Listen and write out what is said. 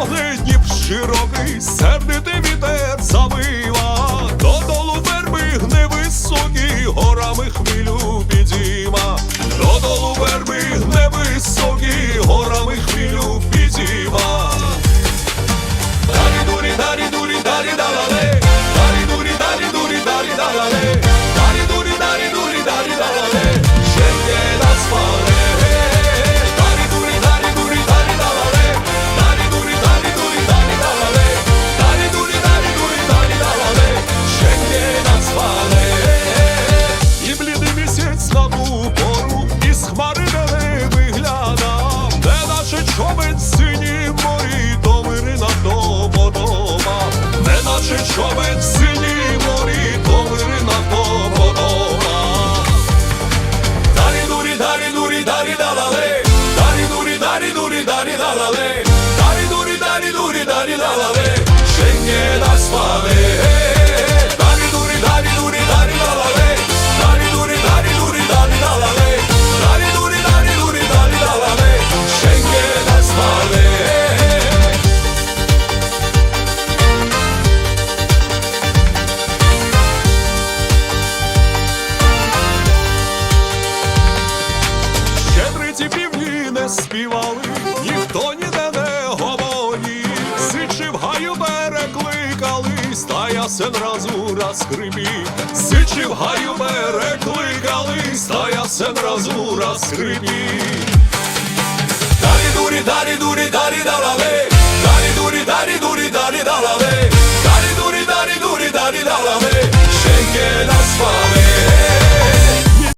Оленів широкий сердитий дарі да лаве, шенге да славе. Не співали я ясен разу розкрипі, сичі в гаю перекликались, та ясен разу розкрипі. далі дурі, далі дурі, далі даралей.